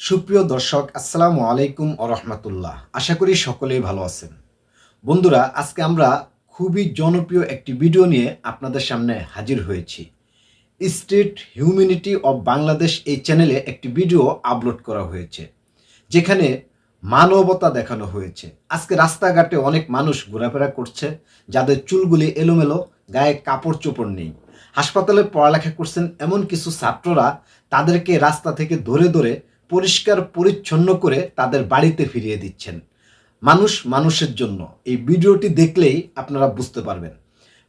সুপ্রিয় দর্শক, আসসালামু আলাইকুম রহমতুল্লাহ। আশা করি সকলেই ভালো আছেন। বন্ধুরা, আজকে আমরা খুবই জনপ্রিয় একটি ভিডিও নিয়ে আপনাদের সামনে হাজির হয়েছি। স্ট্রিট হিউম্যানিটি অব বাংলাদেশ এই চ্যানেলে একটি ভিডিও আপলোড করা হয়েছে, যেখানে মানবতা দেখানো হয়েছে। আজকে রাস্তাঘাটে অনেক মানুষ ঘোরাফেরা করছে, যাদের চুলগুলি এলোমেলো, গায়ে কাপড় চোপড় নেই। হাসপাতালে পড়ালেখা করছেন এমন কিছু ছাত্ররা তাদেরকে রাস্তা থেকে ধরে ধরে পরিষ্কার পরিচ্ছন্ন করে তাদের বাড়িতে ফিরিয়ে দিচ্ছেন। মানুষ মানুষের জন্য। এই ভিডিওটি দেখলেই আপনারা বুঝতে পারবেন।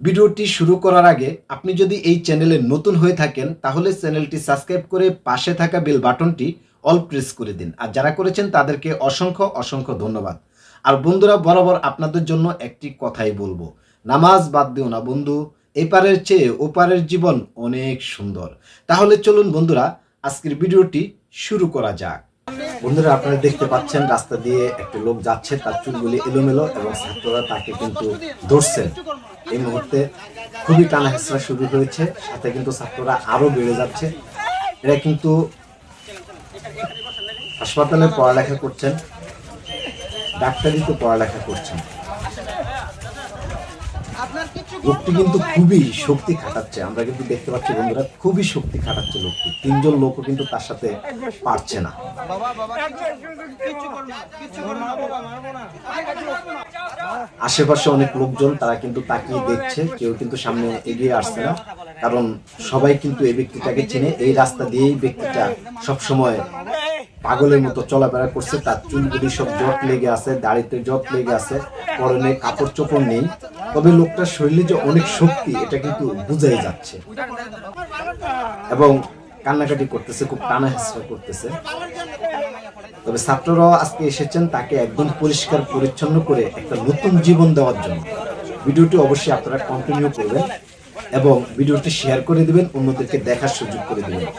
ভিডিওটি শুরু করার আগে আপনি যদি এই চ্যানেলে নতুন হয়ে থাকেন, তাহলে চ্যানেলটি সাবস্ক্রাইব করে পাশে থাকা বেল বাটনটি অল প্রেস করে দিন। আর যারা করেছেন, তাদেরকে অসংখ্য অসংখ্য ধন্যবাদ। আর বন্ধুরা, বরাবর আপনাদের জন্য একটি কথাই বলব। নামাজ বাদ দিও না বন্ধু। এপারের চেয়ে ওপারের জীবন অনেক সুন্দর। তাহলে চলুন বন্ধুরা, আজকের ভিডিওটি শুরু করা যাক। বন্ধুরা, আপনারা দেখতে পাচ্ছেন রাস্তা দিয়ে একটা লোক যাচ্ছে, তার চুলগুলি এলোমেলো এবং ছাত্ররা তাকে কিন্তু ধরছেন এই মুহূর্তে খুবই টানা হেসরা শুরু হয়েছে, সাথে কিন্তু ছাত্ররা আরও বেড়ে যাচ্ছে। এরা কিন্তু হাসপাতালে পড়ালেখা করছেন, ডাক্তারিতে পড়ালেখা করছেন। লোকটি কিন্তু খুবই শক্তি খাটাচ্ছে। আমরা কিন্তু দেখতে পাচ্ছি বন্ধুরা, খুবই শক্তি খাটাচ্ছে লোকটি। তিনজন লোকও কিন্তু তার সাথে পারছে না। আশেপাশে অনেক লোকজন, তারা কিন্তু তাকিয়ে দেখছে, কেউ কিন্তু সামনে এগিয়ে আসছে না। কারণ সবাই কিন্তু এই ব্যক্তিটাকে চেনে। এই রাস্তা দিয়েই ব্যক্তিটা সবসময় পাগলের মতো চলাফেরা করছে, তার চুলগুলি সব জট লেগে আছে, দাড়িতে জট লেগে আছে, পরনে কাপড় চোপড় নেই। তবে লোকটার শরীরে যে অনেক শক্তি, এটা কিন্তু বুঝাই যাচ্ছে। এবং কান্নাকাটি করতেছে, খুব টানা হেসরা করতেছে। তবে ছাত্ররাও আজকে এসেছেন, তাকে একদম পরিষ্কার, পরিচ্ছন্ন করে একটা নতুন জীবন দেওয়ার জন্য। ভিডিওটি অবশ্যই আপনারা কন্টিনিউ করবেন এবং ভিডিওটি শেয়ার করে দিবেন, অন্যদেরকে দেখার সুযোগ করে দিবেন।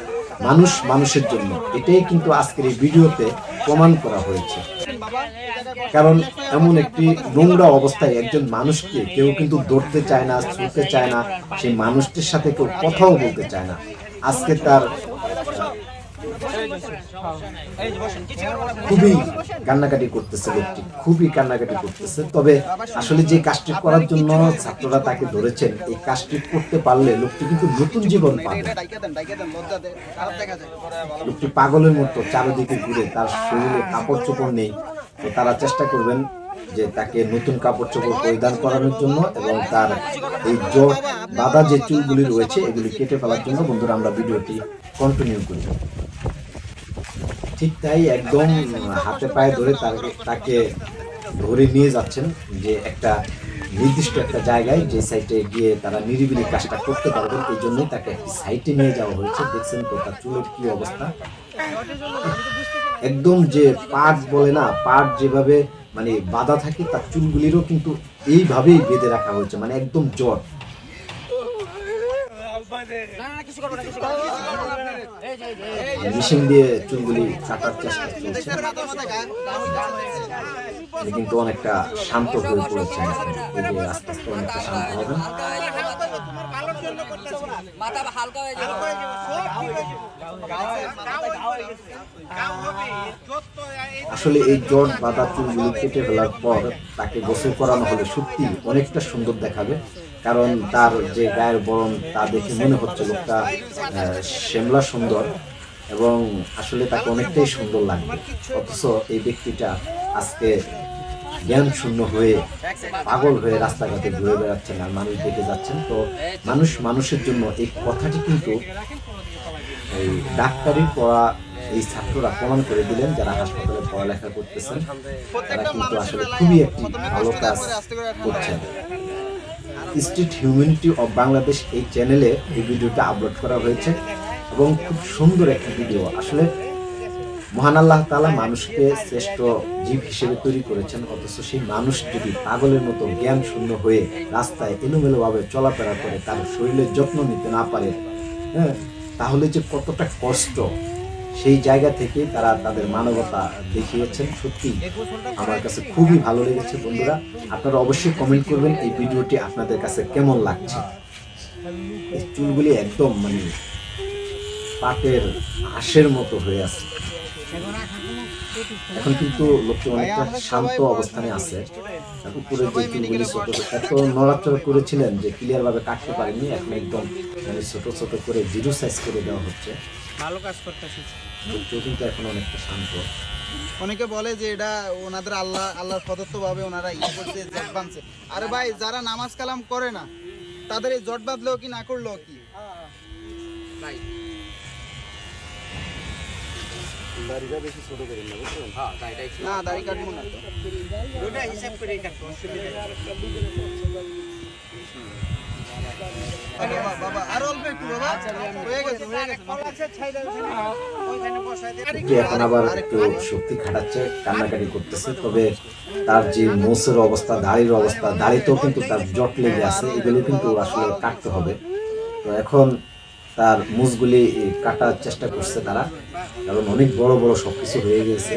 মানুষ মানুষের জন্য। এটাই কিন্তু আজকের এই ভিডিওতে প্রমাণ করা হয়েছে। কারণ এমন একটি নোংরা অবস্থায় একজন মানুষকে কেউ কিন্তু ধরতে চায় না ছুটতে চায় না, সেই মানুষটির সাথে কেউ কথাও বলতে চায় না। আজকে তার খুবই কান্নাকাটি করতেছে লোকটি, খুবই কান্নাকাটি করতেছে। তবে আসলে যে কাজটি করার জন্য ছাত্ররা তাকে ধরেছেন, এই কাজটি করতে পারলে লোকটি কিন্তু নতুন জীবন পাবে। লোকটি পাগলের মতো চারিদিকে ঘুরে তার শরীরে কাপড় চোপড় নেই। তো তারা চেষ্টা করবেন যে তাকে নতুন কাপড় চোপড় পরিধান করানোর জন্য এবং তার এই জোর বাধা যে চুলগুলি রয়েছে, এগুলি কেটে ফেলার জন্য বন্ধুরা আমরা ভিডিওটি কন্টিনিউ করি। ঠিক তাই একদম হাতে পায়ে ধরে তাকে তাকে ধরে নিয়ে যাচ্ছেন যে একটা নির্দিষ্ট একটা জায়গায় যে সাইটে গিয়ে তারা নিরিবিলি কাজটা করতে পারবেন এই জন্যই তাকে একটি সাইটে নিয়ে যাওয়া হয়েছে। দেখছেন তো তার চুলের কি অবস্থা। একদম যে পাট বলে না, পাট যেভাবে মানে বাধা থাকে, তার চুলগুলিরও কিন্তু এইভাবেই বেঁধে রাখা হয়েছে মানে একদম জট। মেশিন দিয়ে চুলগুলি কাটার চেষ্টা চলছে। কিন্তু অনেকটা শান্ত হয়ে যে আস্তে আস্তে অনেকটা শান্ত মাথা হালকা হয়ে যাবে। আসলে এই জট বাঁধা চুলগুলি কেটে ফেলার পর তাকে গোসল করানো হলে সত্যি অনেকটা সুন্দর দেখাবে কারণ তার যে গায়ের বরণ তা দেখে মনে হচ্ছে লোকটা শ্যামলা সুন্দর এবং আসলে তাকে অনেকটাই সুন্দর লাগবে। অথচ এই ব্যক্তিটা আজকে জ্ঞান শূন্য হয়ে পাগল হয়ে রাস্তাঘাটে ঘুরে বেড়াচ্ছেন আর মানুষ দেখে যাচ্ছেন। তো মানুষ মানুষের জন্য এই কথাটি কিন্তু এই ডাক্তারি পড়া এই ছাত্ররা প্রমাণ করে দিলেন যারা হাসপাতালে পড়ালেখা করতেছেন। তারা কিন্তু আসলে খুবই একটি ভালো কাজ করছেন। স্ট্রিট হিউম্যানিটি অফ বাংলাদেশ এই চ্যানেলে এই ভিডিওটা আপলোড করা হয়েছে এবং খুব সুন্দর একটি ভিডিও আসলে মহান আল্লাহ তালা মানুষকে শ্রেষ্ঠ জীব হিসেবে তৈরি করেছেন, অথচ সেই মানুষ যদি পাগলের মতো জ্ঞান শূন্য হয়ে রাস্তায় এলোমেলোভাবে চলাফেরা করে, তার শরীরের যত্ন নিতে না পারে হ্যাঁ তাহলে যে কতটা কষ্ট। সেই জায়গা থেকে তারা তাদের মানবতা দেখিয়েছেন। সত্যি আমার কাছে খুবই ভালো লেগেছে বন্ধুরা। আপনারা অবশ্যই কমেন্ট করবেন এই ভিডিওটি আপনাদের কাছে কেমন লাগছে। এই চুলগুলি একদম মানে পাটের আঁশের মতো হয়ে আছে। এখন কিন্তু লোকটি অনেকটা শান্ত অবস্থানে আছে। আর যে চুলগুলি ছোট ছোট- এত নড়াচড়া করেছিলেন যে ক্লিয়ার ভাবে কাটতে পারেনি এখন একদম মানে ছোট ছোট করে জিরো সাইজ করে দেওয়া হচ্ছে। ভালো কাজ লোকটিও কিন্তু এখন অনেকটা শান্ত। অনেকে বলে যে এটা ওনাদের আল্লাহ আল্লাহর ভাবে ওনারা ইয়ে করছে জট বাঁধছে। আরে ভাই যারা নামাজ কালাম করে না তাদের এই জট বাঁধলেও কি না করলেও কি? না দাড়ি কাটবো না তো। আরে বাবা, বাবা, আরও অল্প একটু বাবা। হয়ে গেছে, হয়ে গেছে। এখন আবার একটু শক্তি খাটাচ্ছে কান্নাকাটি করতেছে তবে তার যে মোসের অবস্থা দাড়ির অবস্থা দাড়িতেও কিন্তু তার জট লেগে আছে এগুলো কিন্তু আসলে কাটতে হবে তো এখন তার মুসগুলি কাটার চেষ্টা করছে তারা কারণ অনেক বড় বড় সবকিছু হয়ে গেছে।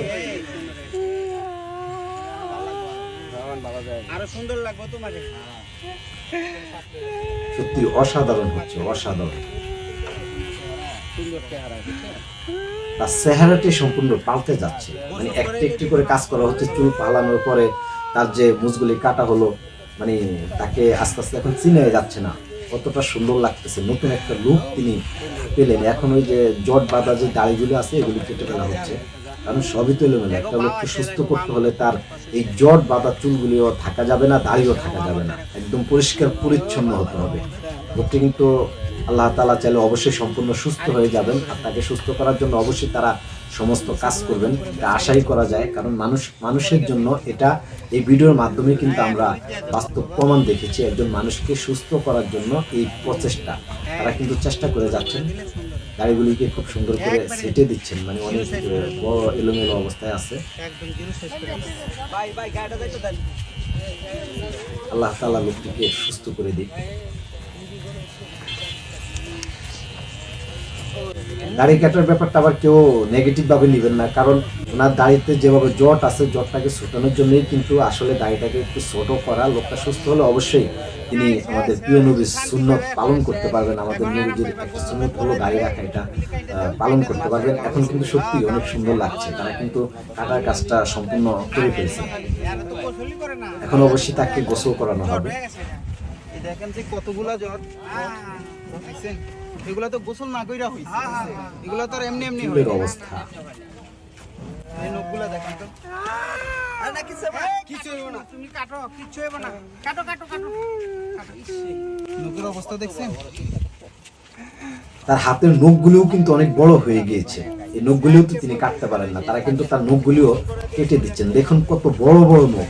আরও সুন্দর লাগবে তোমাকে। সত্যি অসাধারণ হচ্ছে অসাধারণ। তার চেহারাটি সম্পূর্ণ পাল্টে যাচ্ছে। মানে একটি একটি করে কাজ করা হচ্ছে চুল পালানোর পরে তার যে মুজগুলি কাটা হলো মানে তাকে আস্তে আস্তে এখন চিনে যাচ্ছে না। কতটা সুন্দর লাগতেছে, নতুন একটা লুক তিনি পেলেন। এখন ওই যে জট বাঁধা যে দাড়িগুলো আছে, এগুলি কেটে ফেলা হচ্ছে। কারণ সবই তো এলোমেলো, একটা লোককে সুস্থ করতে হলে তার এই জট বাঁধা চুলগুলিও থাকা যাবে না, দাড়িও থাকা যাবে না। একদম পরিষ্কার, পরিচ্ছন্ন হতে হবে। লোকটি কিন্তু আল্লাহ তালা চাইলে অবশ্যই সম্পূর্ণ সুস্থ হয়ে যাবেন। আর তাকে সুস্থ করার জন্য অবশ্যই তারা সমস্ত কাজ করবেন। এটা আশাই করা যায়, কারণ মানুষ মানুষের জন্য এটা এই ভিডিওর মাধ্যমে কিন্তু আমরা বাস্তব প্রমাণ দেখেছি, একজন মানুষকে সুস্থ করার জন্য এই প্রচেষ্টা। তারা কিন্তু চেষ্টা করে যাচ্ছেন। গাড়িগুলিকে খুব সুন্দর করে সেটে দিচ্ছেন মানে অনেক বড় এলোমেলো অবস্থায় আছে। আল্লাহ তালা লোকটিকে সুস্থ করে দিক। দাড়ি কাটার ব্যাপারটা আবার কেউ নেগেটিভভাবে নেবেন না, কারণ ওনার দাড়িতে যেভাবে জট আছে, জটটাকে ছোটানোর জন্যই কিন্তু আসলে দাড়িটাকে একটু ছোট করা, লোকটা সুস্থ হলে অবশ্যই তিনি আমাদের প্রিয় নবীর সুন্নত পালন করতে পারবেন, আমাদের নবীজির একটা সুন্নত হলো দাড়ি রাখা, এটা পালন করতে পারবেন। এখন কিন্তু সত্যি অনেক সুন্দর লাগছে, তারা কিন্তু কাটার কাজটা সম্পূর্ণ করে ফেলছে। এখন অবশ্যই তাকে গোসল করানো হবে। দেখেন যে কতগুলা জ্বর। দেখছেন? এগুলা তো গোসল না কইরা হইছে। এগুলা তো আর এমনি এমনি হয় অবস্থা। এই নখগুলা দেখেন তো। কিছু হইব না। তুমি কাটো কিচ্ছু হইব না। কাটো কাটো কাটো। নখের অবস্থা দেখছেন? তার হাতের নখগুলিও কিন্তু অনেক বড় হয়ে গিয়েছে। এই নখগুলিও তো তিনি কাটতে পারেন না। তারা কিন্তু তার নখগুলিও কেটে দিচ্ছেন। দেখুন কত বড় বড় নখ।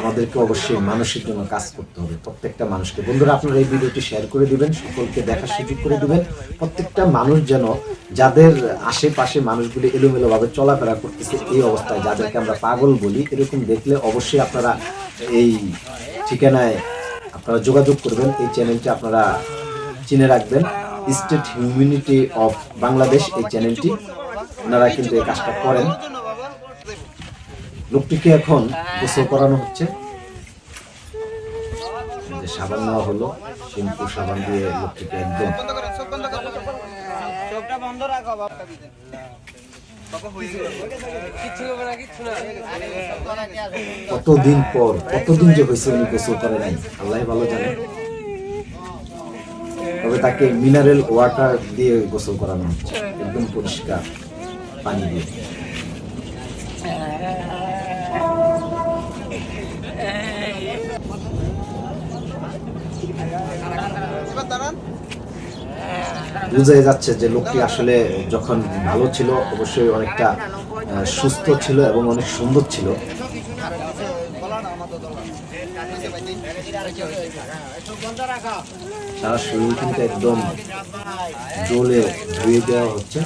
আমাদেরকে অবশ্যই মানুষের জন্য কাজ করতে হবে। প্রত্যেকটা মানুষকে। বন্ধুরা, আপনারা এই ভিডিওটি শেয়ার করে দিবেন, সকলকে দেখার সুযোগ করে দিবেন। প্রত্যেকটা মানুষ যেন যাদের আশেপাশে মানুষগুলি এলোমেলো ভাবে চলাফেরা করতেছে এই অবস্থায়, যাদেরকে আমরা পাগল বলি, এরকম দেখলে অবশ্যই আপনারা এই ঠিকানায় আপনারা যোগাযোগ করবেন। এই চ্যানেলটি আপনারা চিনে রাখবেন। স্টেট হিউম্যানিটি অফ বাংলাদেশ এই চ্যানেলটি ওনারা কিন্তু এই কাজটা করেন। লোকটিকে এখন গোসল করানো হচ্ছে। সাবান নেওয়া হলো, শ্যাম্পু সাবান দিয়ে লোকটিকে একদম কতদিন পর, কতদিন যে হয়েছে উনি গোসল করে নাই আল্লাহ ভালো জানে। তবে তাকে মিনারেল ওয়াটার দিয়ে গোসল করানো হচ্ছে, একদম পরিষ্কার পানি দিয়ে। দাঁড়ান। বোঝাই যাচ্ছে যে লোকটি আসলে যখন ভালো ছিল অবশ্যই অনেকটা সুস্থ ছিল এবং অনেক সুন্দর ছিল। বলো না সারা শরীর কিন্তু একদম জলে ধুয়ে দেওয়া হচ্ছে।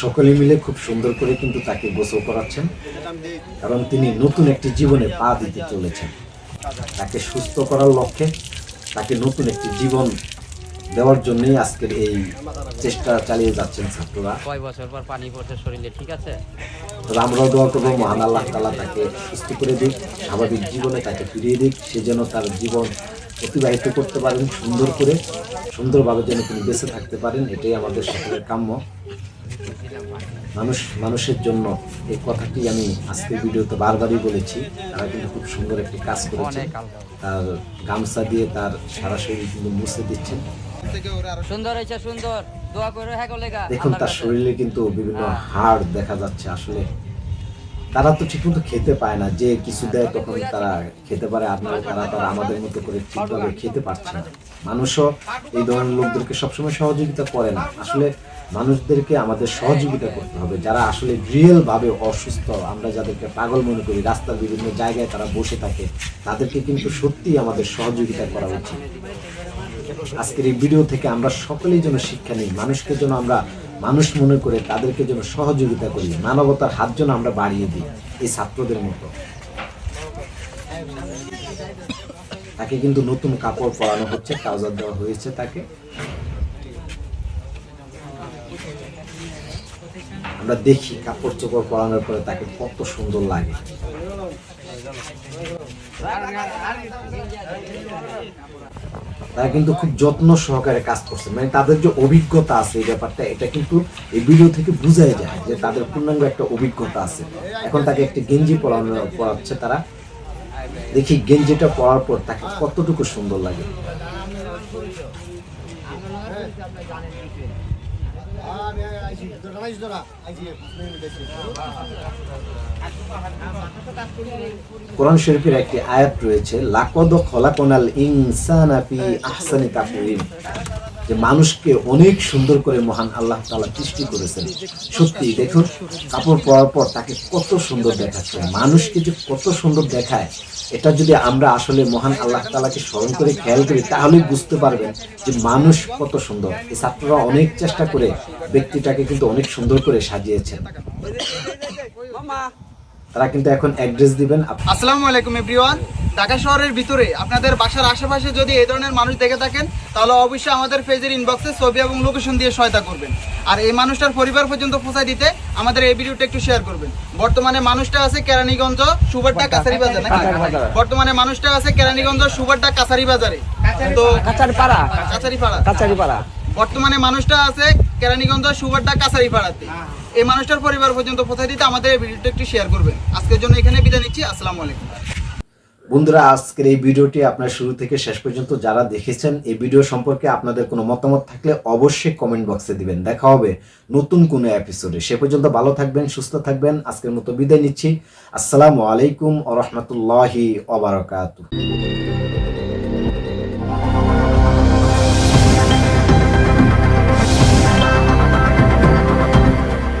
সকলে মিলে খুব সুন্দর করে কিন্তু তাকে গোসল করাচ্ছেন, কারণ তিনি নতুন একটি জীবনে পা দিতে চলেছেন। তাকে সুস্থ করার লক্ষ্যে তাকে নতুন একটি জীবন দেওয়ার জন্যই আজকের এই চেষ্টা চালিয়ে যাচ্ছেন ছাত্ররা। কয় বছর পর পানি পড়ছে শরীরে ঠিক আছে? আমরাও দোয়া করব মহান আল্লাহ তালা তাকে সুস্থ করে দিক স্বাভাবিক জীবনে তাকে ফিরিয়ে দিক সে যেন তার জীবন অতিবাহিত করতে পারেন সুন্দর করে সুন্দরভাবে যেন তিনি বেঁচে থাকতে পারেন এটাই আমাদের সকলের কাম্য। মানুষ মানুষের জন্য এই কথাটি আমি আজকের ভিডিওতে বারবারই বলেছি তারা কিন্তু খুব সুন্দর একটি কাজ করেছে তার গামছা দিয়ে তার সারা শরীর কিন্তু মুছে দিচ্ছেন। সুন্দর। হয়েছে সুন্দর। দোয়া করে হ্যাঁ লেগা দেখুন তার শরীরে কিন্তু বিভিন্ন হাড় দেখা যাচ্ছে আসলে। তারা তো ঠিকমতো খেতে পায় না যে কিছু দেয় তখন তারা খেতে পারে আপনারা তারা তারা আমাদের মতো করে ঠিকভাবে খেতে পারছে না। মানুষও এই ধরনের লোকদেরকে সবসময় সহযোগিতা করে না। আসলে মানুষদেরকে আমাদের সহযোগিতা করতে হবে। যারা আসলে রিয়েল ভাবে অসুস্থ আমরা যাদেরকে পাগল মনে করি রাস্তার বিভিন্ন জায়গায় তারা বসে থাকে তাদেরকে কিন্তু সত্যিই আমাদের সহযোগিতা করা উচিত। আজকের এই ভিডিও থেকে আমরা সকলেই যেন শিক্ষা নিই, মানুষকে যেন আমরা, মানুষ মনে করে তাদেরকে যেন সহযোগিতা করি, মানবতার হাত যেন আমরা বাড়িয়ে দিই এই ছাত্রদের মতো। তাকে কিন্তু নতুন কাপড় পরানো হচ্ছে, ট্রাউজার দেওয়া হয়েছে তাকে। আমরা দেখি কাপড় চোপড় পরানোর পরে তাকে কত সুন্দর লাগে। তারা কিন্তু খুব যত্ন সহকারে কাজ করছে। মানে তাদের যে অভিজ্ঞতা আছে এই ব্যাপারটা, এটা কিন্তু এই ভিডিও থেকে বোঝাই যায় যে তাদের পূর্ণাঙ্গ একটা অভিজ্ঞতা আছে। এখন তাকে একটা গেঞ্জি পরানো, পরাচ্ছে তারা। দেখি গেঞ্জিটা পরার পর তাকে কতটুকু সুন্দর লাগে। কোরআন শরীফের একটি আয়াত রয়েছে লাকদ খলাকনাল ইনসানাফি আহসানি তাকওয়িম। যে মানুষকে অনেক সুন্দর করে মহান আল্লাহ তাআলা সৃষ্টি করেছেন। সত্যি দেখুন, কাপড় পরার পর তাকে কত সুন্দর দেখাচ্ছে। মানুষকে যে কত সুন্দর দেখায়, এটা যদি আমরা আসলে মহান আল্লাহ তালাকে স্মরণ করে খেয়াল করি তাহলেই বুঝতে পারবেন যে মানুষ কত সুন্দর। এই ছাত্ররা অনেক চেষ্টা করে ব্যক্তিটাকে কিন্তু অনেক সুন্দর করে সাজিয়েছেন। তারা কিন্তু এখন অ্যাড্রেস দিবেন। আসসালামু আলাইকুম এভরিওয়ান ঢাকা শহরের ভিতরে আপনাদের বাসার আশেপাশে যদি এই ধরনের মানুষ দেখে থাকেন তাহলে অবশ্যই আমাদের পেজের ইনবক্সে ছবি এবং লোকেশন দিয়ে সহায়তা করবেন। আর এই মানুষটার পরিবার পর্যন্ত পৌঁছায় দিতে আমাদের এই ভিডিওটা একটু শেয়ার করবেন। বর্তমানে মানুষটা আছে কেরানীগঞ্জ সুবারটা কাছারি বাজার। নাকি বর্তমানে মানুষটা আছে কেরানীগঞ্জ সুবারটা কাছারি বাজারে তো কাচারি পাড়া কাছারি পাড়া কাচারি পাড়া বর্তমানে মানুষটা আছে কেরানীগঞ্জ সুবারটা কাছারি পাড়াতে এই মানুষটার পরিবার পর্যন্ত পৌঁছায় দিতে আমাদের এই ভিডিওটা একটু শেয়ার করবেন। আজকের জন্য এখানে বিদায় নিচ্ছি, আসসালামু আলাইকুম। বন্ধুরা, আজকের এই ভিডিওটি আপনার শুরু থেকে শেষ পর্যন্ত যারা দেখেছেন, এই ভিডিও সম্পর্কে আপনাদের কোনো মতামত থাকলে অবশ্যই কমেন্ট বক্সে দিবেন। দেখা হবে নতুন কোনো এপিসোডে সে পর্যন্ত ভালো থাকবেন, সুস্থ থাকবেন। আজকের মতো বিদায় নিচ্ছি। আসসালামু আলাইকুম আ রহমতুল্লাহি অবরাকাতু